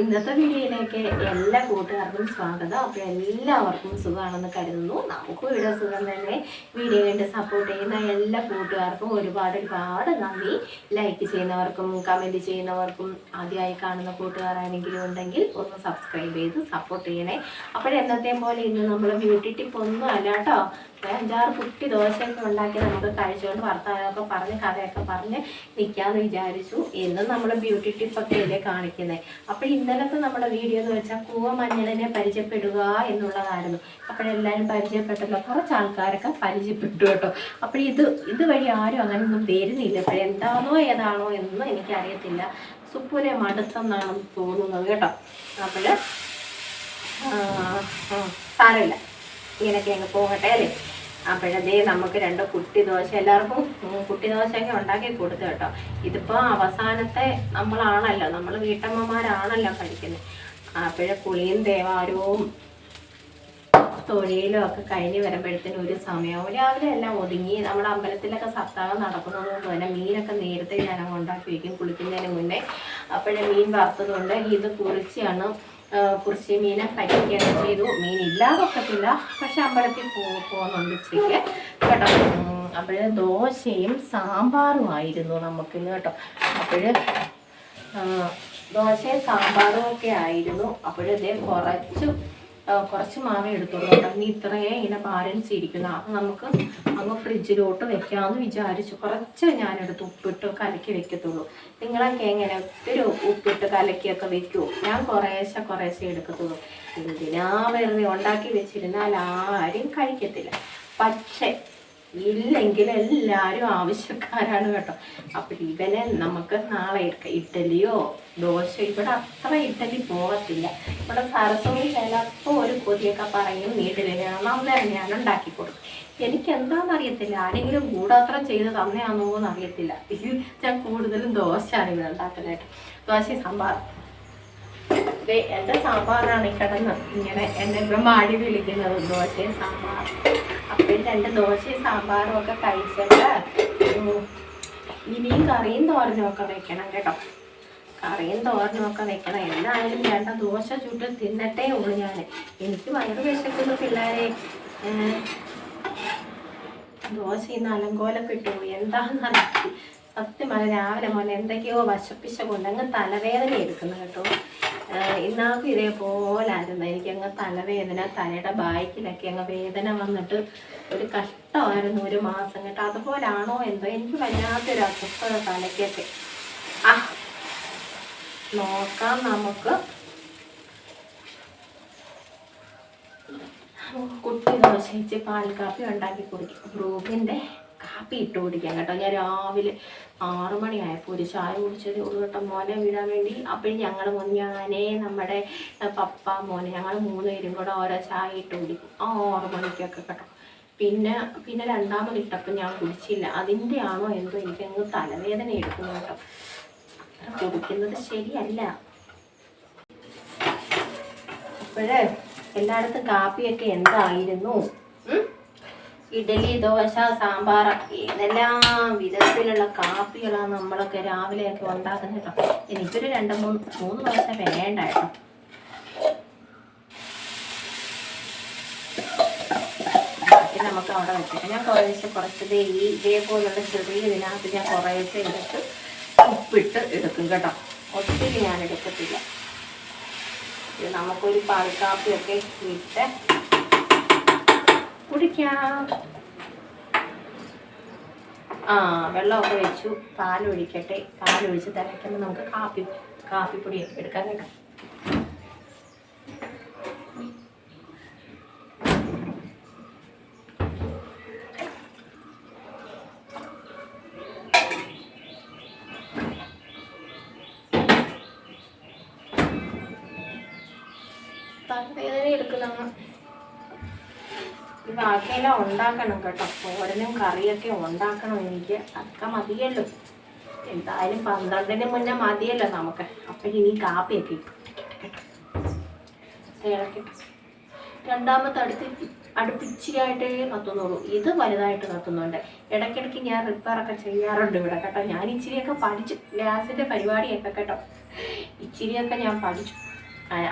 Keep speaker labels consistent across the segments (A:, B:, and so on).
A: ഇന്നത്തെ വീഡിയോയിലേക്ക് എല്ലാ കൂട്ടുകാർക്കും സ്വാഗതം. അപ്പോൾ എല്ലാവർക്കും സുഖമാണെന്ന് കരുതുന്നു. നമുക്കും ഇവിടെ സുഖം തന്നെ വീഡിയോ കണ്ട് സപ്പോർട്ട് ചെയ്യുന്ന എല്ലാ കൂട്ടുകാർക്കും ഒരുപാട് ഒരുപാട് നന്ദി. ലൈക്ക് ചെയ്യുന്നവർക്കും കമന്റ് ചെയ്യുന്നവർക്കും ആദ്യമായി കാണുന്ന കൂട്ടുകാരാണെങ്കിലും ഉണ്ടെങ്കിൽ ഒന്ന് സബ്സ്ക്രൈബ് ചെയ്ത് സപ്പോർട്ട് ചെയ്യണേ. അപ്പോൾ എന്നത്തെ പോലെ ഇന്ന് നമ്മൾ ബ്യൂട്ടി ടിപ്പ് ഒന്നും അല്ല കേട്ടോ. അഞ്ചാറ് കുട്ടി ദോശയൊക്കെ ഉണ്ടാക്കി നമുക്ക് കഴിച്ചുകൊണ്ട് വർത്തമാനമൊക്കെ പറഞ്ഞ് കഥയൊക്കെ പറഞ്ഞ് നിൽക്കാമെന്ന് വിചാരിച്ചു. എന്നും നമ്മൾ ബ്യൂട്ടി ടിപ്പൊക്കെ അല്ലേ കാണിക്കുന്നത് അപ്പോൾ ഇന്നലത്തെ നമ്മുടെ വീഡിയോ എന്ന് വെച്ചാൽ കൂവ മഞ്ഞളിനെ പരിചയപ്പെടുക എന്നുള്ളതായിരുന്നു. അപ്പോഴെല്ലാവരും പരിചയപ്പെട്ടല്ലോ. കുറച്ച് ആൾക്കാരൊക്കെ പരിചയപ്പെട്ടു കേട്ടോ. അപ്പോൾ ഇത് ഇതുവഴി ആരും അങ്ങനെയൊന്നും വരുന്നില്ല. അപ്പോൾ എന്താണോ ഏതാണോ എന്നൊന്നും എനിക്കറിയത്തില്ല. സുപ്പൂരെ മടുത്തെന്നാണ് തോന്നുന്നത് കേട്ടോ. അപ്പോൾ സാരമില്ല. ഇങ്ങനെയൊക്കെ അങ്ങ് പോകട്ടെ അല്ലേ? അപ്പോഴതേ നമുക്ക് രണ്ട് കുട്ടി ദോശ എല്ലാവർക്കും കുട്ടി ദോശയൊക്കെ ഉണ്ടാക്കി കൊടുത്തു കേട്ടോ. ഇതിപ്പോൾ അവസാനത്തെ നമ്മളാണല്ലോ നമ്മൾ വീട്ടമ്മമാരാണല്ലോ കഴിക്കുന്നത് അപ്പോഴേ പുളിയും ദേവാരവും തൊഴിലും ഒക്കെ കഴിഞ്ഞ് വരുമ്പോഴത്തേനും ഒരു സമയവും രാവിലെ എല്ലാം ഒതുങ്ങി നമ്മുടെ അമ്പലത്തിലൊക്കെ സപ്താഹം നടക്കുന്നത് കൊണ്ട് തന്നെ മീനൊക്കെ നേരത്തെ ഞാൻ ഉണ്ടാക്കി വയ്ക്കും കുളിക്കുന്നതിന് മുന്നേ. അപ്പോഴേ മീൻ വറുത്തതുകൊണ്ട് ഇത് കുറിച്ചാണ് കുറിച്ച് മീനെ പറ്റിക്കുകയൊക്കെ ചെയ്തു. മീൻ ഇല്ലാതൊക്കത്തില്ല പക്ഷെ അമ്പലത്തിൽ പോ പോകുന്നുണ്ട് ഉച്ചയ്ക്ക്. കേട്ടോ. അപ്പോഴ് ദോശയും സാമ്പാറും ആയിരുന്നു നമുക്കിന്ന് കേട്ടോ. അപ്പോഴ് ദോശയും സാമ്പാറും ഒക്കെ ആയിരുന്നു. അപ്പോഴേ കുറച്ച് കുറച്ച് മാവേ എടുത്തോളൂ കേട്ടോ. ഇനി ഇത്രയേ ഇങ്ങനെ ബാലൻസ് ഇരിക്കുന്നു. അത് നമുക്ക് അങ്ങ് ഫ്രിഡ്ജിലോട്ട് വെക്കാമെന്ന് വിചാരിച്ചു. കുറച്ച് ഞാനെടുത്ത് ഉപ്പിട്ട് കലക്കി വെക്കത്തുള്ളൂ. നിങ്ങളൊക്കെ എങ്ങനെ ഒത്തിരി ഉപ്പിട്ട് കലക്കിയൊക്കെ വെക്കൂ? ഞാൻ കുറേശ്ശെ കുറേശ്ശെ എടുക്കത്തുള്ളൂ. എന്തിനാ വെറുതെ ഉണ്ടാക്കി വെച്ചിരുന്നാൽ ആരും കഴിക്കത്തില്ല. പക്ഷേ ഇല്ലെങ്കിൽ എല്ലാവരും ആവശ്യക്കാരാണ് കേട്ടോ. അപ്പം ഇവനെ നമുക്ക് നാളെ ഇറ്റലിയോ ദോശ ഇവിടെ അത്ര ഇഡ്ഡലി പോകത്തില്ല. ഇവിടെ സരസ്വതി ചിലപ്പോൾ ഒരു കൊതിയൊക്കെ പറയും വീട്ടിൽ അന്നേരം ഞാൻ ഉണ്ടാക്കി കൊടുക്കും. എനിക്ക് എന്താണെന്ന് അറിയത്തില്ല. ആരെങ്കിലും കൂടാത്രം ചെയ്ത് തന്നെയാണോ എന്ന് അറിയത്തില്ല ഞാൻ കൂടുതലും ദോശയാണ് ഇവിടെ ഉണ്ടാക്കുന്നത് ദോശ സാമ്പാർ എന്റെ സാമ്പാറാണ് കിടന്ന്. ഇങ്ങനെ എന്നെ ഇപ്പം മാടി വിളിക്കുന്നത് ദോശയും സാമ്പാർ അപ്പം രണ്ട് ദോശയും സാമ്പാറും ഒക്കെ കഴിച്ചിട്ട് ഇനിയും കറിയും തോരനും ഒക്കെ വെക്കണം കേട്ടോ. കറിയും തോരനും ഒക്കെ വെക്കണം. എന്തായാലും വേണ്ട ദോശ ചുട്ട് തിന്നട്ടേ ഉള്ളൂ ഞാൻ എനിക്ക് വയറ് വിശക്കുന്നു പിള്ളേരെ. ദോശ ഇന്ന് അലങ്കോലപ്പെട്ടു പോയി എന്താണെന്ന് സത്യം പറഞ്ഞ രാവിലെ മോനെ എന്തൊക്കെയോ വശപ്പിശ കൊണ്ട് അങ്ങ് തലവേദന എടുക്കുന്നു കേട്ടോ. ഇന്നാക്കും ഇതേപോലെ ആയിരുന്നു. എനിക്ക് അങ്ങ് തലവേദന തലയുടെ ബാക്കിലൊക്കെ അങ്ങ് വേദന വന്നിട്ട് ഒരു കഷ്ടമായിരുന്നു ഒരു മാസം കേട്ടോ. അതുപോലാണോ എന്തോ? എനിക്ക് വല്ലാത്തൊരു അസ്വസ്ഥത തലയ്ക്കൊക്കെ. ആ നോക്കാം നമുക്ക്. കുട്ടി ദോശയിച്ച് പാൽ കാപ്പി ഉണ്ടാക്കി കുടിക്കും. ബ്രൂബിന്റെ കാപ്പി ഇട്ട് കുടിക്കാം കേട്ടോ. ഞാൻ രാവിലെ ആറു മണിയായപ്പോൾ ഒരു ചായ കുടിച്ചതേ ഉള്ളൂ കേട്ടോ. മോനെ വിടാൻ വേണ്ടി. അപ്പോഴും ഞങ്ങൾ ഞാനേ നമ്മുടെ പപ്പ മോനെ ഞങ്ങൾ മൂന്ന് പേരും കൂടെ ഓരോ ചായ ഇട്ട് കുടിക്കും. ആ ആറു മണിക്കൊക്കെ കേട്ടോ. പിന്നെ പിന്നെ രണ്ടാമത് ഇട്ടപ്പം ഞാൻ കുടിച്ചില്ല. അതിന്റെ ആണോ എന്തോ എനിക്കങ്ങ് തലവേദന എടുക്കുന്നു കേട്ടോ. കുടിക്കുന്നത് ശരിയല്ല. അപ്പോഴേ എല്ലായിടത്തും കാപ്പിയൊക്കെ എന്തായിരുന്നു? ഇഡലി ദോശ സാമ്പാർ ഏതെല്ലാം വിധത്തിലുള്ള കാപ്പികളാണ് നമ്മളൊക്കെ രാവിലെയൊക്കെ ഉണ്ടാക്കുന്നത് കേട്ടോ. എനിക്കൊരു രണ്ട് മൂന്ന് മൂന്ന് ദോശ വേണ്ട കേട്ടോ. നമുക്ക് അവിടെ വെച്ചേക്കാം. ഞാൻ കുറേശ്ശെ കുറച്ച് ഈ ഇതേപോലുള്ള ചെറിയ ഇതിനകത്ത് ഞാൻ കുറേശ്ശെ എടുത്ത് ഉപ്പിട്ട് എടുക്കും കേട്ടോ. ഒത്തിരി ഞാൻ എടുക്കത്തില്ല. നമുക്കൊരു പാൽക്കാപ്പിയൊക്കെ ഇട്ട് കുടിക്കാം. ആ വെള്ളമൊക്കെ വെച്ചു പാലൊഴിക്കട്ടെ പാലൊഴിച്ച് തിരക്കുമ്പോൾ നമുക്ക് കാപ്പി കാപ്പിപ്പൊടി എടുക്കാൻ കേട്ടോ. തലവേദന എടുക്കുന്ന ബാക്കിയെല്ലാം ഉണ്ടാക്കണം കേട്ടോ. തോരനും കറിയൊക്കെ ഉണ്ടാക്കണം എനിക്ക്. അതൊക്കെ മതിയല്ലോ. എന്തായാലും പന്ത്രണ്ടിന് മുന്നേ മതിയല്ലോ നമുക്ക്. അപ്പോഴിനി കാപ്പിയൊക്കെ ഇട്ടു ഇളക്കി. രണ്ടാമത്തെ അടുത്ത് അടുപ്പിച്ചിയായിട്ടേ കത്തുന്നുള്ളൂ. ഇത് വലുതായിട്ട് കത്തുന്നുണ്ട്. ഇടയ്ക്കിടയ്ക്ക് ഞാൻ റിപ്പയറൊക്കെ ചെയ്യാറുണ്ട് ഇവിടെ കേട്ടോ. ഞാൻ ഇച്ചിരിയൊക്കെ പഠിച്ചു. ഗ്യാസിന്റെ പരിപാടിയൊക്കെ കേട്ടോ. ഇച്ചിരിയൊക്കെ ഞാൻ പഠിച്ചു.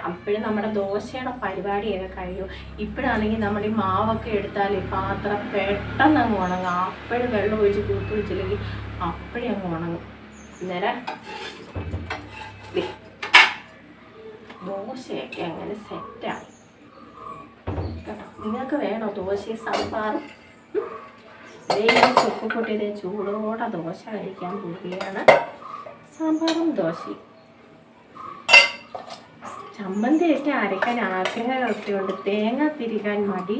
A: അപ്പോഴും നമ്മുടെ ദോശയുടെ പരിപാടിയൊക്കെ കഴിയും ഇപ്പോഴാണെങ്കിൽ നമ്മൾ ഈ മാവൊക്കെ എടുത്താൽ ഈ പാത്രം പെട്ടെന്ന് അങ്ങ് ഉണങ്ങും. അപ്പോഴും വെള്ളം ഒഴിച്ച് കൂത്തു വെച്ചില്ലെങ്കിൽ അപ്പോഴേ അങ്ങ് ഉണങ്ങും. അന്നേരം ദോശയൊക്കെ അങ്ങനെ കേട്ടോ നിങ്ങൾക്ക് വേണോ ദോശയും സാമ്പാറും? ചുക്ക് കൂട്ടിയത് ചൂടോടെ ദോശ കഴിക്കാൻ പോവുകയാണ്. സാമ്പാറും ദോശയും. ചമ്മന്തിയൊക്കെ അരയ്ക്കാൻ ആഗ്രഹമൊക്കെ ഉണ്ട് തേങ്ങ തിരികാൻ മടി.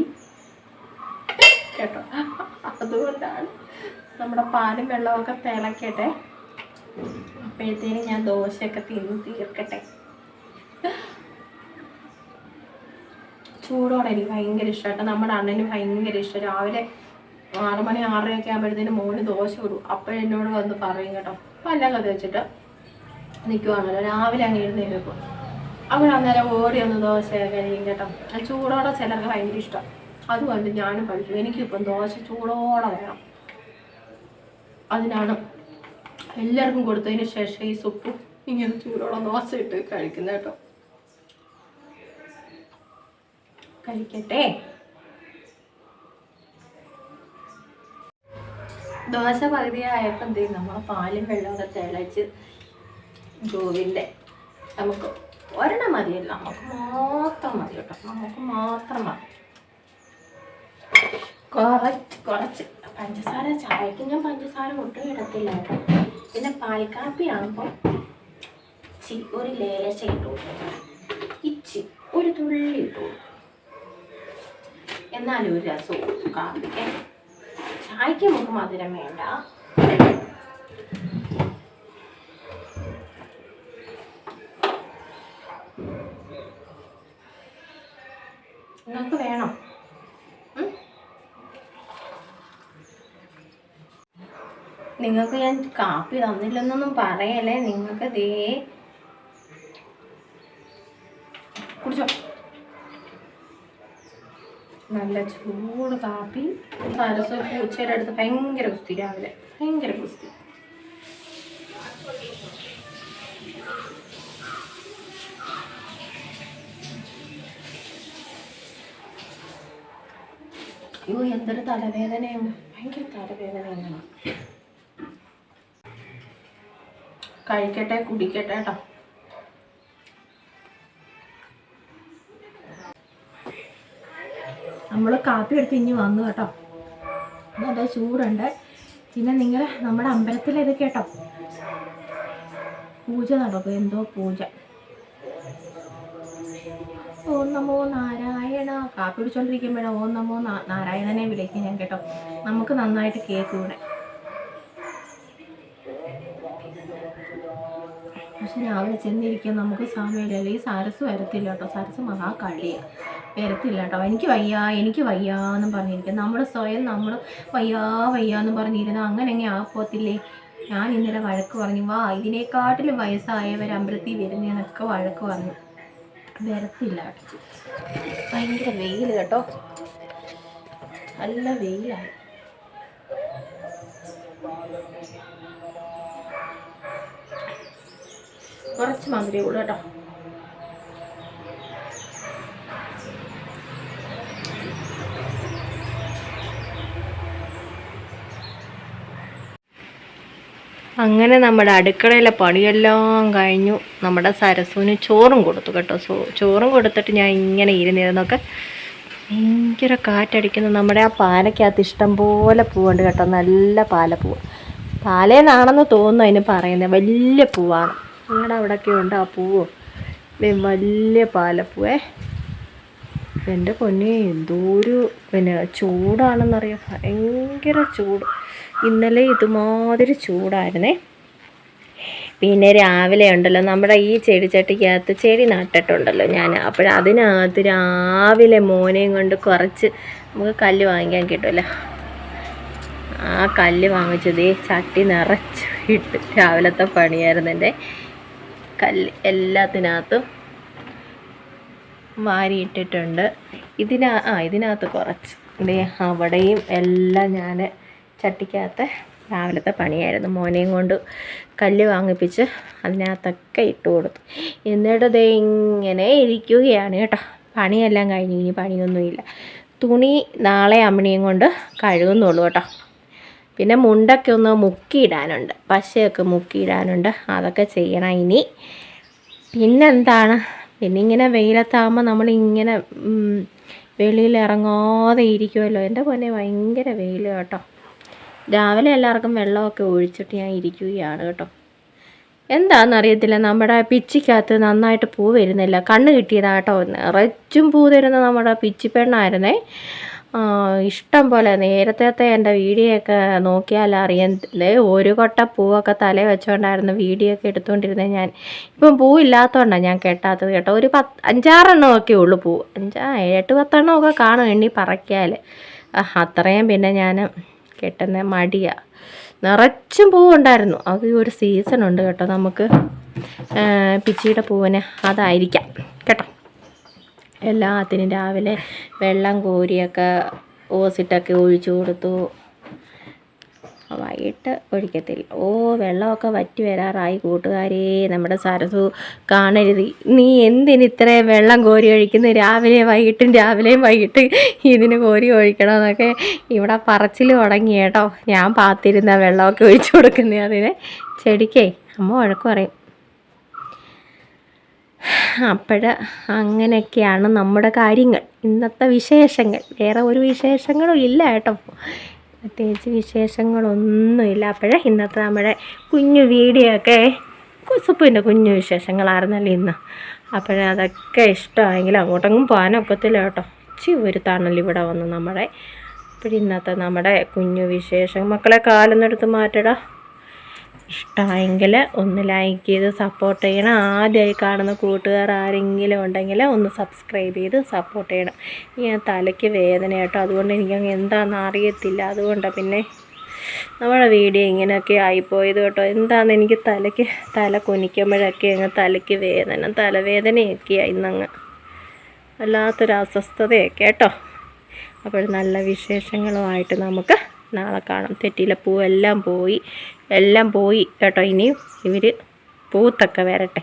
A: കേട്ടോ? അതുകൊണ്ടാണ് നമ്മുടെ പാലും വെള്ളമൊക്കെ തിളക്കട്ടെ. അപ്പോഴത്തേനും ഞാൻ ദോശയൊക്കെ തിന്ന് തീർക്കട്ടെ. ചൂടോടെ എനിക്ക് ഭയങ്കര ഇഷ്ടമായിട്ട് നമ്മുടെ അണ്ണന് ഭയങ്കര ഇഷ്ടം. രാവിലെ ആറ് മണി ആറരയൊക്കെ ആകുമ്പോഴത്തേനും മോന് ദോശ വിടും അപ്പോഴെന്നോട് വന്ന് പറയും കേട്ടോ. പല്ലൊക്കെ വെച്ചിട്ട് നിൽക്കുവാണല്ലോ രാവിലെ അങ്ങ് എഴുന്നേൽക്കും അപ്പോൾ അന്നേരം ഓടി ഒന്ന് ദോശ കഴിയും കേട്ടോ. ആ ചൂടോടെ ചിലർക്ക് ഭയങ്കര ഇഷ്ടം. അതുകൊണ്ട് ഞാനും പഠിച്ചു എനിക്കിപ്പം ദോശ ചൂടോടെ വേണം. അതിനാണ് എല്ലാവർക്കും കൊടുത്തതിന് ശേഷം ഈ സുപ്പ് ഇങ്ങനെ ചൂടോടെ ദോശ ഇട്ട് കഴിക്കുന്ന കേട്ടോ. കഴിക്കട്ടെ. ദോശ പകുതിയായപ്പോൾ എന്ത് ചെയ്യും? നമ്മൾ പാലും വെള്ളമൊക്കെ തിളച്ച് ഗോവിന്റെ നമുക്ക് ഒരെണ്ണം മതിയല്ല. നമുക്ക് മാത്രം മതി കേട്ടോ. നമുക്ക് മാത്രം മതി. കുറച്ച് കുറച്ച്. പഞ്ചസാര ചായക്ക് ഞാൻ പഞ്ചസാര ഒട്ടും ഇടത്തില്ല പിന്നെ പാൽക്കാപ്പി ആകുമ്പോൾ ചി ഒരു ലേശ ഇട്ടു. ഇച്ചി ഒരു തുള്ളി ഇട്ടു. എന്നാലും ഒരു രസവും കാപ്പിക്ക്. ചായക്ക് നമുക്ക് മധുരം വേണ്ട. നിങ്ങൾക്ക് വേണം. നിങ്ങൾക്ക് ഞാൻ കാപ്പി തന്നില്ലെന്നൊന്നും പറയല്ലേ? നിങ്ങൾക്ക് ദേ. കുടിച്ചോ. നല്ല ചൂട് കാപ്പി. സരസ് പൂച്ചയുടെ അടുത്ത് ഭയങ്കര കുസ്തി രാവിലെ. ഭയങ്കര കുസ്തി. അയ്യോ എന്തൊരു തലവേദനയാണ് ഭയങ്കര തലവേദനയാണ് കഴിക്കട്ടെ കുടിക്കട്ടെ കേട്ടോ. നമ്മൾ കാപ്പി എടുത്ത് ഇനി വന്നു കേട്ടോ. നല്ല ചൂടുണ്ട്. പിന്നെ നിങ്ങൾ നമ്മുടെ അമ്പലത്തിൽ ഇത് കേട്ടോ. പൂജ നടക്കും എന്തോ പൂജ. ഓം നമോ നാരായണ. കാപ്പി കുടിച്ചോണ്ടിരിക്കുമ്പോഴാണ് ഓം നമോ നാരായണനെ വിളിക്കും ഞാൻ കേട്ടോ. നമുക്ക് നന്നായിട്ട് കേക്ക് കൂടെ പക്ഷെ രാവിലെ ചെന്നിരിക്കാൻ നമുക്ക് സമയമില്ലല്ലോ ഈ സരസ് വരത്തില്ല കേട്ടോ. സരസ് മഹാ കളിയാണ് വരത്തില്ല കേട്ടോ. എനിക്ക് വയ്യ എനിക്ക് വയ്യ എന്നും പറഞ്ഞിരിക്കും. നമ്മൾ സ്വയം നമ്മൾ വയ്യാ വയ്യ എന്നും പറഞ്ഞിരുന്ന അങ്ങനെ അങ്ങ് ആപ്പോത്തില്ലേ ഞാൻ ഇന്നലെ വഴക്ക് പറഞ്ഞു. വാ ഇതിനേക്കാട്ടിലും വയസ്സായവർ അമ്പലത്തിൽ വഴക്ക് പറഞ്ഞു. വരത്തില്ല. ഭയങ്കര വെയിൽ കേട്ടോ. നല്ല വെയിലായി കുറച്ച് മധുരേ ഉള്ളൂ കേട്ടോ. അങ്ങനെ നമ്മുടെ അടുക്കളയിലെ പണിയെല്ലാം കഴിഞ്ഞു. നമ്മുടെ സരസുവിന് ചോറും കൊടുത്തു കേട്ടോ. ചോറും കൊടുത്തിട്ട് ഞാൻ ഇങ്ങനെ ഇരുന്നിരുന്നൊക്കെ ഭയങ്കര കാറ്റടിക്കുന്നു. നമ്മുടെ ആ പാലക്കകത്ത് ഇഷ്ടം പോലെ പൂവുണ്ട് കേട്ടോ. നല്ല പാലപ്പൂവ്. പാലേന്നാണെന്ന് തോന്നുന്നു അതിന് പറയുന്നത്. വലിയ പൂവാണ്. നിങ്ങളുടെ അവിടെയൊക്കെ ഉണ്ട് ആ പൂവ്? വലിയ പാലപ്പൂവേ. എന്റെ പൊന്നെ എന്തോ ഒരു പിന്നെ ചൂടാണെന്നറിയാം? ഭയങ്കര ചൂട്. ഇന്നലെ ഇതുമാതിരി ചൂടായിരുന്നേ. പിന്നെ രാവിലെ ഉണ്ടല്ലോ നമ്മുടെ ഈ ചെടിച്ചട്ടിക്കകത്ത് ചെടി നട്ടിട്ടുണ്ടല്ലോ ഞാൻ. അപ്പോൾ അതിനകത്ത് രാവിലെ മോനെയും കൊണ്ട് കുറച്ച് നമുക്ക് കല്ല് വാങ്ങിക്കാൻ കിട്ടുമല്ലോ? ആ കല്ല് വാങ്ങിച്ചത് ചട്ടി നിറച്ച് ഇട്ട് രാവിലത്തെ പണിയായിരുന്നു എന്റെ. കല്ല് എല്ലാത്തിനകത്തും വാരിയിട്ടിട്ടുണ്ട്. ഇതിന ആ ഇതിനകത്ത് കുറച്ച്. അവിടെയും എല്ലാം ഞാൻ ചട്ടിക്കകത്ത് രാവിലത്തെ പണിയായിരുന്നു. മോനെയും കൊണ്ട് കല്ല് വാങ്ങിപ്പിച്ച് അതിനകത്തൊക്കെ ഇട്ട് കൊടുത്തു. എന്നിട്ട് ദേ ഇങ്ങനെ ഇരിക്കുകയാണ് കേട്ടോ. പണിയെല്ലാം കഴിഞ്ഞു. ഇനി പണിയൊന്നുമില്ല. തുണി നാളെ അമ്മിണിയും കൊണ്ട് കഴുകുന്നുള്ളൂ കേട്ടോ. പിന്നെ മുണ്ടൊക്കെ ഒന്ന് മുക്കിയിടാനുണ്ട്. പശയൊക്കെ മുക്കിയിടാനുണ്ട്. അതൊക്കെ ചെയ്യണം ഇനി. പിന്നെന്താണ്? പിന്നെ ഇങ്ങനെ വെയിലത്താകുമ്പോൾ നമ്മളിങ്ങനെ വെളിയിൽ ഇറങ്ങാതെ ഇരിക്കുമല്ലോ എന്റെ പൊന്നെ ഭയങ്കര വെയിൽ കേട്ടോ. രാവിലെ എല്ലാവർക്കും വെള്ളമൊക്കെ ഒഴിച്ചിട്ട് ഞാൻ ഇരിക്കുകയാണ് കേട്ടോ. എന്താണെന്നറിയത്തില്ല നമ്മുടെ പിച്ചിക്കകത്ത് നന്നായിട്ട് പൂ വരുന്നില്ല. കണ്ണ് കിട്ടിയതാണ് കേട്ടോ. നിറച്ചും പൂ തരുന്ന നമ്മുടെ പിച്ചി പെണ്ണായിരുന്നേ. ഇഷ്ടം പോലെ നേരത്തെ എന്റെ വീഡിയോ ഒക്കെ നോക്കിയാൽ ഒരു കൊട്ട പൂവൊക്കെ തല വെച്ചുകൊണ്ടായിരുന്നു വീഡിയോ ഒക്കെ എടുത്തുകൊണ്ടിരുന്നത് ഞാൻ. ഇപ്പം പൂ ഇല്ലാത്തതുകൊണ്ടാണ് ഞാൻ കെട്ടാത്തത് കേട്ടോ. ഒരു പത്ത് അഞ്ചാറെണ്ണം ഒക്കെ ഉള്ളൂ പൂ. അഞ്ചാ എട്ട് പത്തെണ്ണമൊക്കെ കാണും എണ്ണി പറക്കിയാൽ അത്രയും പിന്നെ ഞാൻ കെട്ടുന്ന മടിയാണ് നിറച്ചും പൂവുണ്ടായിരുന്നു. അത് ഒരു സീസൺ ഉണ്ട് കേട്ടോ. നമുക്ക് പിച്ചിയുടെ പൂവിന് അതായിരിക്കാം. കേട്ടോ. എല്ലാത്തിനും രാവിലെ വെള്ളം കോരിയൊക്കെ ഓസിട്ടൊക്കെ ഒഴിച്ചു കൊടുത്തു. വൈകിട്ട് ഒഴിക്കത്തില്ല. ഓ വെള്ളമൊക്കെ വറ്റി വരാറായി കൂട്ടുകാരേ. നമ്മുടെ സരസു കാണരുത്. നീ എന്തിന് ഇത്രയും വെള്ളം കോരി ഒഴിക്കുന്നത് രാവിലെ വൈകിട്ടും രാവിലെയും വൈകിട്ട് ഇതിന് കോരി ഒഴിക്കണമെന്നൊക്കെ ഇവിടെ പറച്ചിൽ തുടങ്ങി കേട്ടോ. ഞാൻ പാത്തിരുന്ന വെള്ളമൊക്കെ ഒഴിച്ചു കൊടുക്കുന്നേ അതിന്. ചെടിക്കേ അമ്മ വഴക്ക് പറയും. അപ്പോൾ അങ്ങനെയൊക്കെയാണ് നമ്മുടെ കാര്യങ്ങൾ. ഇന്നത്തെ വിശേഷങ്ങൾ. വേറെ ഒരു വിശേഷങ്ങളും ഇല്ല കേട്ടോ. പ്രത്യേകിച്ച് വിശേഷങ്ങളൊന്നുമില്ല. അപ്പോഴേ ഇന്നത്തെ നമ്മുടെ കുഞ്ഞു വീഡിയോ ഒക്കെ കുസുപ്പിന്റെ കുഞ്ഞു വിശേഷങ്ങളായിരുന്നല്ലോ ഇന്ന്. അപ്പോഴേ അതൊക്കെ ഇഷ്ടമായെങ്കിൽ അങ്ങോട്ടെങ്കിലും പോകാനൊക്കത്തില്ല കേട്ടോ. ഇച്ചി ഒരു തണൽ ഇവിടെ വന്നു നമ്മുടെ. അപ്പോഴിന്നത്തെ നമ്മുടെ കുഞ്ഞു വിശേഷം. മക്കളെ കാലൊന്നെടുത്ത് മാറ്റടാ. ഇഷ്ടമായെങ്കിൽ ഒന്ന് ലൈക്ക് ചെയ്ത് സപ്പോർട്ട് ചെയ്യണം. ആദ്യമായി കാണുന്ന കൂട്ടുകാർ ആരെങ്കിലും ഉണ്ടെങ്കിൽ ഒന്ന് സബ്സ്ക്രൈബ് ചെയ്ത് സപ്പോർട്ട് ചെയ്യണം. ഈ തലയ്ക്ക് വേദന കേട്ടോ. അതുകൊണ്ട് എനിക്ക് എന്താണെന്ന് അറിയത്തില്ല. അതുകൊണ്ടാണ് പിന്നെ നമ്മുടെ വീഡിയോ ഇങ്ങനെയൊക്കെ ആയിപ്പോയത് കേട്ടോ. എന്താണെന്ന് എനിക്ക് തലയ്ക്ക് തല കുനിക്കുമ്പോഴൊക്കെ അങ്ങ് തലയ്ക്ക് വേദന തലവേദനയൊക്കെയായി ഇന്നങ്ങ്. വല്ലാത്തൊരു അസ്വസ്ഥതയൊക്കെ കേട്ടോ. അപ്പോൾ നല്ല വിശേഷങ്ങളുമായിട്ട് നമുക്ക് നാളെ കാണാം. തെറ്റിയിലെ പൂവെല്ലാം പോയി. എല്ലാം പോയി കേട്ടോ. ഇനി ഇവർ പൂത്തൊക്കെ വരട്ടെ.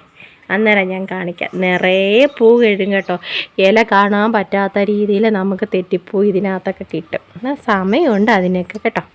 A: അന്നേരം ഞാൻ കാണിക്കാം. നിറയെ പൂ കഴിയും കേട്ടോ. ഇല കാണാൻ പറ്റാത്ത രീതിയിൽ നമുക്ക് തെറ്റിപ്പൂ ഇതിനകത്തൊക്കെ കിട്ടും. സമയമുണ്ട് അതിനൊക്കെ കേട്ടോ.